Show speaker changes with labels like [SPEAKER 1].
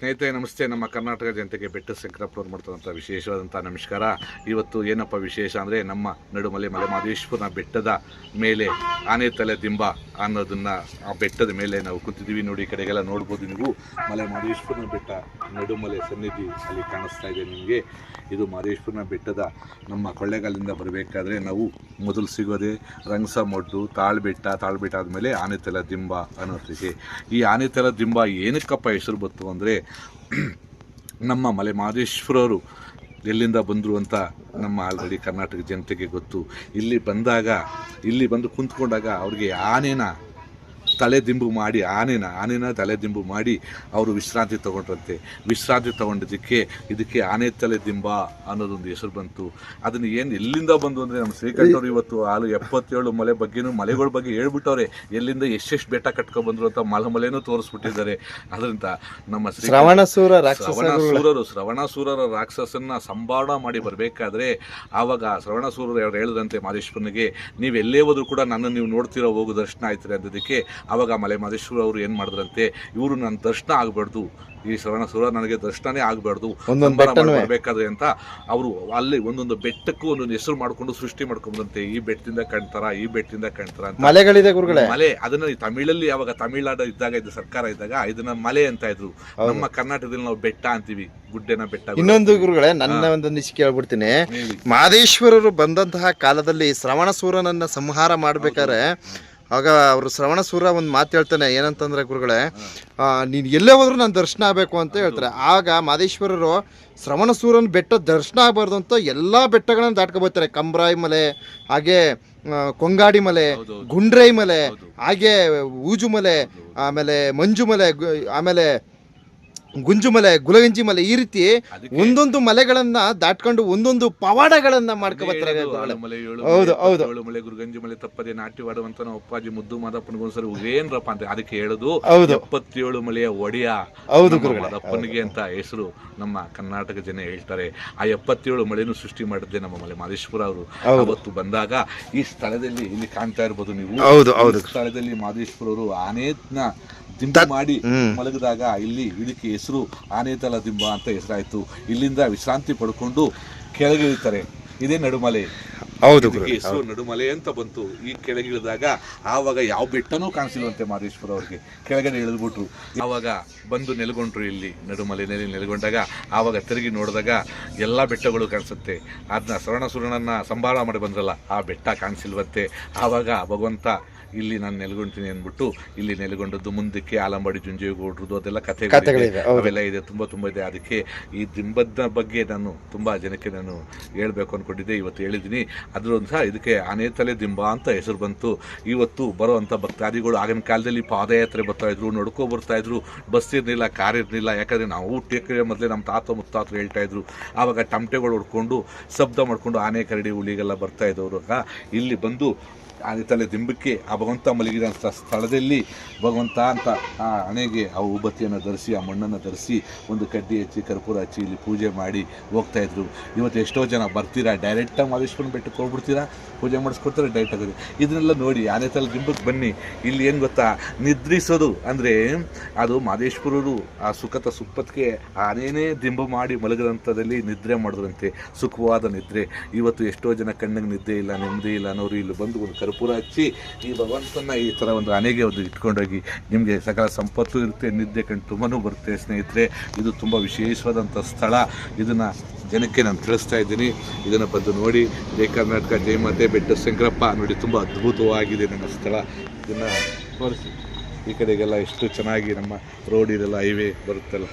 [SPEAKER 1] ಸ್ನೇಹಿತರೆ, ನಮಸ್ತೆ. ನಮ್ಮ ಕರ್ನಾಟಕ ಜನತೆಗೆ ಬೆಟ್ಟ ಶಂಕರಪ್ಪನವ್ರು ಮಾಡ್ತಕ್ಕಂಥ ವಿಶೇಷವಾದಂಥ ನಮಸ್ಕಾರ. ಇವತ್ತು ಏನಪ್ಪ ವಿಶೇಷ ಅಂದರೆ ನಮ್ಮ ನಡುಮಲೆ ಮಲೆ ಮಹದೇಶ್ವರನ ಬೆಟ್ಟದ ಮೇಲೆ ಆನೆ ತಲೆ ದಿಂಬ ಅನ್ನೋದನ್ನು ಆ ಬೆಟ್ಟದ ಮೇಲೆ ನಾವು ಕೂತಿದ್ದೀವಿ. ನೋಡಿ ಕಡೆಗೆಲ್ಲ ನೋಡ್ಬೋದು ನೀವು. ಮಲೆ ಮಹದೇಶ್ವರನ ಬೆಟ್ಟ ನಡುಮಲೆ ಸನ್ನಿಧಿ ಅಲ್ಲಿ ಕಾಣಿಸ್ತಾ ಇದೆ ನಿಮಗೆ. ಇದು ಮಹದೇಶ್ವರನ ಬೆಟ್ಟದ ನಮ್ಮ ಕೊಳ್ಳೆಗಾಲಿಂದ ಬರಬೇಕಾದ್ರೆ ನಾವು ಮೊದಲು ಸಿಗೋದೇ ರಂಗಸಮೊಡ್ಡು ತಾಳ್ಬೆಟ್ಟ ತಾಳ್ಬೆಟ್ಟ ಆದಮೇಲೆ ಆನೆತಲ ದಿಂಬ ಅನ್ನೋದಕ್ಕೆ ಈ ಆನೆತಲ ದಿಂಬ ಏನಕ್ಕಪ್ಪ ಹೆಸರು ಬಂತು ಅಂದರೆ ನಮ್ಮ ಮಲೆ ಮಹದೇಶ್ವರರು ಎಲ್ಲಿಂದ ಬಂದರು ಅಂತ ನಮ್ಮ ಆಲ್ರೆಡಿ ಕರ್ನಾಟಕ ಜನತೆಗೆ ಗೊತ್ತು. ಇಲ್ಲಿ ಬಂದಾಗ, ಇಲ್ಲಿ ಬಂದು ಕುಂತ್ಕೊಂಡಾಗ ಅವ್ರಿಗೆ ಆನೆನ ತಲೆದಿಂಬು ಮಾಡಿ ಆನೆನ ಆನೆನ ತಲೆದಿಂಬು ಮಾಡಿ ಅವರು ವಿಶ್ರಾಂತಿ ತಗೊಂಡ್ರಂತೆ. ವಿಶ್ರಾಂತಿ ತಗೊಂಡಿದ್ದಕ್ಕೆ ಇದಕ್ಕೆ ಆನೆ ತಲೆ ತಲೆದಿಂಬ ಅನ್ನೋದೊಂದು ಹೆಸರು ಬಂತು. ಅದನ್ನು ಏನು ಎಲ್ಲಿಂದ ಬಂದು ಅಂದರೆ ನಮ್ಮ ಶ್ರೀಕಂಠವ್ರು ಇವತ್ತು ಹಾಲು ಎಪ್ಪತ್ತೇಳು ಮಲೆ ಬಗ್ಗೆನೂ ಮಲೆಗಳ ಬಗ್ಗೆ ಹೇಳ್ಬಿಟ್ಟವ್ರೆ. ಎಲ್ಲಿಂದ ಎಷ್ಟೆಷ್ಟು ಬೆಟ್ಟ ಕಟ್ಕೊಂಡ್ ಬಂದರು ಅಂತ ಮಲೆ ಮಲೆನೂ ತೋರಿಸ್ಬಿಟ್ಟಿದ್ದಾರೆ. ಅದರಿಂದ ನಮ್ಮ
[SPEAKER 2] ಶ್ರವಣಸೂರ
[SPEAKER 1] ಶ್ರವಣಸೂರರ ಶ್ರವಣಾಸುರರ ರಾಕ್ಷಸನ್ನ ಸಂಭಾವನೆ ಮಾಡಿ ಬರಬೇಕಾದ್ರೆ ಆವಾಗ ಶ್ರವಣಸೂರರು ಅವರು ಹೇಳಿದಂತೆ ಮಾದೇಶ್ವರನಿಗೆ ನೀವು ಎಲ್ಲೇ ಹೋದ್ರು ಕೂಡ ನನ್ನನ್ನು ನೀವು ನೋಡ್ತಿರೋ ಹೋಗು ದರ್ಶನ ಆಯ್ತಾರೆ ಅಂದಿದ್ದಕ್ಕೆ ಆವಾಗ ಮಲೆ ಮಹದೇಶ್ವರ ಅವರು ಏನು ಮಾಡಿದ್ರಂತೆ ಇವರು ನನ್ನ ದರ್ಶನ ಆಗ್ಬಾರ್ದು. ಈ ಶ್ರವಣಾಸುರ ನನಗೆ ದರ್ಶನನೇ ಆಗ್ಬಾರ್ದು. ಬರಬೇಕಾದ್ರೆ ಅಂತ ಅವರು ಅಲ್ಲಿ ಒಂದೊಂದು ಬೆಟ್ಟಕ್ಕೂ ಒಂದೊಂದು ಹೆಸರು ಮಾಡ್ಕೊಂಡು ಸೃಷ್ಟಿ ಮಾಡ್ಕೊಂಡ್ರಂತೆ ಈ ಬೆಟ್ಟದಿಂದ ಕಾಣ್ತಾರ ಈ ಬೆಟ್ಟದಿಂದ ಕಾಣ್ತಾರ ಅಂತ.
[SPEAKER 2] ಮಲೆಗಳಿದೆ ಗುರುಗಳೇ.
[SPEAKER 1] ಮಲೆ ಅದನ್ನ ತಮಿಳಲ್ಲಿ ಅವಾಗ ತಮಿಳ್ನಾಡು ಇದ್ದಾಗ ಇದು ಸರ್ಕಾರ ಇದ್ದಾಗ ಇದನ್ನ ಮಲೆ ಅಂತ ಇದ್ರು. ನಮ್ಮ ಕರ್ನಾಟಕದಲ್ಲಿ ನಾವು ಬೆಟ್ಟ ಅಂತೀವಿ ಗುಡ್ಡೆನ ಬೆಟ್ಟ
[SPEAKER 2] ಇನ್ನೊಂದು ಗುರುಗಳೇ ನನ್ನ ಒಂದು ಇಷ್ಟು ಕೇಳ್ಬಿಡ್ತೀನಿ
[SPEAKER 1] ಹೇಳಿ.
[SPEAKER 2] ಮಹದೇಶ್ವರರು ಬಂದಂತಹ ಕಾಲದಲ್ಲಿ ಶ್ರವಣ ಸೂರನನ್ನ ಸಂಹಾರ ಮಾಡ್ಬೇಕಾದ್ರೆ ಆಗ ಅವರು ಶ್ರವಣಸೂರ ಒಂದು ಮಾತು ಹೇಳ್ತಾನೆ ಏನಂತಂದ್ರೆ ಗುರುಗಳೇ ನೀನು ಎಲ್ಲೇ ಹೋದ್ರು ನಾನು ದರ್ಶನ ಆಗಬೇಕು ಅಂತ ಹೇಳ್ತಾರೆ. ಆಗ ಮಹದೇಶ್ವರರು ಶ್ರವಣಸೂರನ ಬೆಟ್ಟ ದರ್ಶನ ಆಗಬಾರ್ದು ಅಂತ ಎಲ್ಲಾ ಬೆಟ್ಟಗಳನ್ನು ದಾಟ್ಕೊಬೋತಾರೆ ಕಂಬ್ರಾಯಿ ಮಲೆ ಹಾಗೆ ಕೊಂಗಾಡಿ ಮಲೆ ಗುಂಡ್ರೈ ಮಲೆ ಹಾಗೆ ಊಜು ಮಲೆ ಆಮೇಲೆ ಮಂಜು ಮಲೆ ಆಮೇಲೆ ಗುಂಜು ಮಲೆ ಗುಲಗಂಜಿ ಮಲೆ ಈ ರೀತಿ ಒಂದೊಂದು ಮಲೆಗಳನ್ನ ದಾಟ್ಕೊಂಡು ಒಂದೊಂದು ಪವಾಡಗಳನ್ನ
[SPEAKER 1] ಮಾಡ್ಕೊಬರ್ತಾರೆ
[SPEAKER 2] ಹೌದು,
[SPEAKER 1] ಮಲೆ,
[SPEAKER 2] ಹೌದು.
[SPEAKER 1] ಗುರುಗಂಜಿ ಮಲೆ ತಪ್ಪದೆ ನಾಟ್ಯವಾಡುವಂತ ನಾವು ಅಪ್ಪಾಜಿ ಮುದ್ದು ಮಾದಪ್ಪನಿಗೊಂದ್ಸರಿ ಏನ್ರಪ್ಪ ಅಂತ ಅದಕ್ಕೆ ಹೇಳುದು
[SPEAKER 2] ಹೌದು
[SPEAKER 1] ಎಪ್ಪತ್ತೇಳು ಮಲೆಯ ಒಡೆಯ
[SPEAKER 2] ಹೌದು.
[SPEAKER 1] ಮಾದಪ್ಪನಿಗೆ ಅಂತ ಹೆಸರು ನಮ್ಮ ಕರ್ನಾಟಕ ಜನ ಹೇಳ್ತಾರೆ ಆ ಎಪ್ಪತ್ತೇಳು ಮಳೆನೂ ಸೃಷ್ಟಿ ಮಾಡಿದ್ದೆ ನಮ್ಮ ಮಲೆ ಮಾದೇಶ್ವರ ಅವರು. ಅವತ್ತು ಬಂದಾಗ ಈ ಸ್ಥಳದಲ್ಲಿ ಇಲ್ಲಿ ಕಾಣ್ತಾ ಇರ್ಬೋದು ನೀವು
[SPEAKER 2] ಹೌದು ಹೌದು
[SPEAKER 1] ಸ್ಥಳದಲ್ಲಿ ಮಾದೇಶ್ವರ ಅವರು ಆನೇತ್ನ ದಿಂಬ ಮಾಡಿ ಮಲಗಿದಾಗ ಇಲ್ಲಿ ಇದಕ್ಕೆ ಹೆಸರು ಆನೇತಲ ದಿಂಬ ಅಂತ ಹೆಸರಾಯ್ತು. ಇಲ್ಲಿಂದ ವಿಶ್ರಾಂತಿ ಪಡ್ಕೊಂಡು ಕೆಳಗಿಳಿತಾರೆ. ಇದೇ ನಡುಮಲೆ.
[SPEAKER 2] ಹೌದು
[SPEAKER 1] ಹೆಸರು ನಡುಮಲೆ ಅಂತ ಬಂತು. ಈ ಕೆಳಗಿಳಿದಾಗ ಆವಾಗ ಯಾವ ಬೆಟ್ಟನೂ ಕಾಣಿಸಿಲ್ವಂತೆ ಮಹದೇಶ್ವರ ಅವ್ರಿಗೆ. ಕೆಳಗಡೆ ಇಳಿದ್ಬಿಟ್ರು. ಆವಾಗ ಬಂದು ನೆಲೆಗೊಂಡ್ರು ಇಲ್ಲಿ ನಡುಮಲೆಯಲ್ಲಿ ನೆಲೆಗೊಂಡಾಗ ಆವಾಗ ತಿರುಗಿ ನೋಡಿದಾಗ ಎಲ್ಲ ಬೆಟ್ಟಗಳು ಕಾಣಿಸುತ್ತೆ. ಅದನ್ನ ಶ್ರವಣಸುರನನ್ನ ಸಂಭಾಳ ಮಾಡಿ ಬಂದ್ರಲ್ಲ ಆ ಬೆಟ್ಟ ಕಾಣಿಸಿಲ್ವಂತೆ. ಆವಾಗ ಭಗವಂತ ಇಲ್ಲಿ ನಾನು ನೆಲೆಗೊಂತೀನಿ ಅಂದ್ಬಿಟ್ಟು ಇಲ್ಲಿ ನೆಲೆಗೊಂಡದ್ದು ಮುಂದಕ್ಕೆ ಆಲಂಬಾಡಿ ಜುಂಜೇಗೌಡ್ರದ್ದು ಅದೆಲ್ಲ ಕಥೆಗಳಿದೆ, ಅವೆಲ್ಲ ಇದೆ ತುಂಬ ತುಂಬ ಇದೆ. ಅದಕ್ಕೆ ಈ ದಿಂಬದ ಬಗ್ಗೆ ನಾನು ತುಂಬ ಜನಕ್ಕೆ ನಾನು ಹೇಳ್ಬೇಕು ಅಂದ್ಕೊಂಡಿದ್ದೆ ಇವತ್ತು ಹೇಳಿದ್ದೀನಿ. ಅದರೊಂದು ಸಹ ಇದಕ್ಕೆ ಆನೆ ತಲೆ ದಿಂಬ ಅಂತ ಹೆಸರು ಬಂತು. ಇವತ್ತು ಬರುವಂಥ ಭಕ್ತಾದಿಗಳು ಆಗಿನ ಕಾಲದಲ್ಲಿ ಪಾದಯಾತ್ರೆ ಬರ್ತಾ ಇದ್ರು ನಡ್ಕೊ ಬರ್ತಾ ಇದ್ರು ಬಸ್ ಇರಲಿಲ್ಲ ಕಾರ್ ಇರಲಿಲ್ಲ. ಯಾಕಂದರೆ ನಾವು ಟೇಕರೆ ಮೊದಲೇ ನಮ್ಮ ತಾತ ಮುತ್ತಾತರು ಹೇಳ್ತಾ ಇದ್ರು. ಆವಾಗ ಟಮಟೆಗಳು ಹೊಡ್ಕೊಂಡು ಶಬ್ದ ಮಾಡ್ಕೊಂಡು ಆನೆ ಕರಡಿ ಹುಲಿಗೆಲ್ಲ ಬರ್ತಾ ಇದ್ದವರು. ಇಲ್ಲಿ ಬಂದು ಆನೆ ತಲೆ ದಿಂಬಕ್ಕೆ ಆ ಭಗವಂತ ಮಲಗಿದಂಥ ಸ್ಥಳದಲ್ಲಿ ಭಗವಂತ ಅಂತ ಆ ಹಣೆಗೆ ಆ ಉಬತಿಯನ್ನು ಧರಿಸಿ, ಆ ಮಣ್ಣನ್ನು ಧರಿಸಿ ಒಂದು ಕಡ್ಡಿ ಹಚ್ಚಿ, ಕರ್ಪೂರ ಹಚ್ಚಿ ಇಲ್ಲಿ ಪೂಜೆ ಮಾಡಿ ಹೋಗ್ತಾ ಇದ್ರು. ಇವತ್ತು ಎಷ್ಟೋ ಜನ ಬರ್ತೀರಾ? ಡೈರೆಕ್ಟಾಗಿ ಮಹದೇಶ್ವರನ ಬೆಟ್ಟಕ್ಕೆ ಹೋಗ್ಬಿಡ್ತೀರಾ? ಪೂಜೆ ಮಾಡಿಸ್ಕೊಡ್ತಾರೆ? ಡೈರೆಕ್ಟ್ ಆಗೋದು ಇದನ್ನೆಲ್ಲ ನೋಡಿ ಆನೆ ತಲೆ ದಿಂಬಕ್ಕೆ ಬನ್ನಿ. ಇಲ್ಲಿ ಏನು ಗೊತ್ತಾ? ನಿದ್ರಿಸೋದು ಅಂದರೆ ಅದು ಮಾದೇಶ್ವರರು ಆ ಸುಖತ ಸುಪ್ಪತ್ತಿಗೆ ಆನೇನೇ ದಿಂಬು ಮಾಡಿ ಮಲಗದಂಥದಲ್ಲಿ ನಿದ್ರೆ ಮಾಡಿದ್ರಂತೆ. ಸುಖವಾದ ನಿದ್ರೆ. ಇವತ್ತು ಎಷ್ಟೋ ಜನ ಕಣ್ಣಿಗೆ ನಿದ್ದೆ ಇಲ್ಲ, ನೆಮ್ಮದಿ ಇಲ್ಲ ಅನ್ನೋರು ಇಲ್ಲಿ ಬಂದು ಒಂದು ಕರ್ಪೂರ ಹಚ್ಚಿ ಈ ಭಗವಂತನ ಈ ಥರ ಒಂದು ಅನೆಗೆ ಒಂದು ಇಟ್ಕೊಂಡೋಗಿ ನಿಮಗೆ ಸಕಲ ಸಂಪತ್ತು ಇರುತ್ತೆ, ನಿದ್ದೆ ಕಣ್ಣು ತುಂಬನೂ ಬರುತ್ತೆ ಸ್ನೇಹಿತರೆ. ಇದು ತುಂಬ ವಿಶೇಷವಾದಂಥ ಸ್ಥಳ. ಇದನ್ನು ಜನಕ್ಕೆ ನಾನು ತಿಳಿಸ್ತಾ ಇದ್ದೀನಿ. ಇದನ್ನು ಬಂದು ನೋಡಿ. ಜಯ ಕರ್ನಾಟಕ ಜಯ ಮಾತೆ, ಬೆಟ್ಟ ಶಂಕರಪ್ಪ ನೋಡಿ ತುಂಬ ಅದ್ಭುತವಾಗಿದೆ ನನ್ನ ಸ್ಥಳ. ಇದನ್ನು ತೋರಿಸಿ. ಈ ಕಡೆಗೆಲ್ಲ ಎಷ್ಟು ಚೆನ್ನಾಗಿ ನಮ್ಮ ರೋಡ್ ಇದೆಲ್ಲ ಹೈವೇ ಬರುತ್ತಲ್ಲ.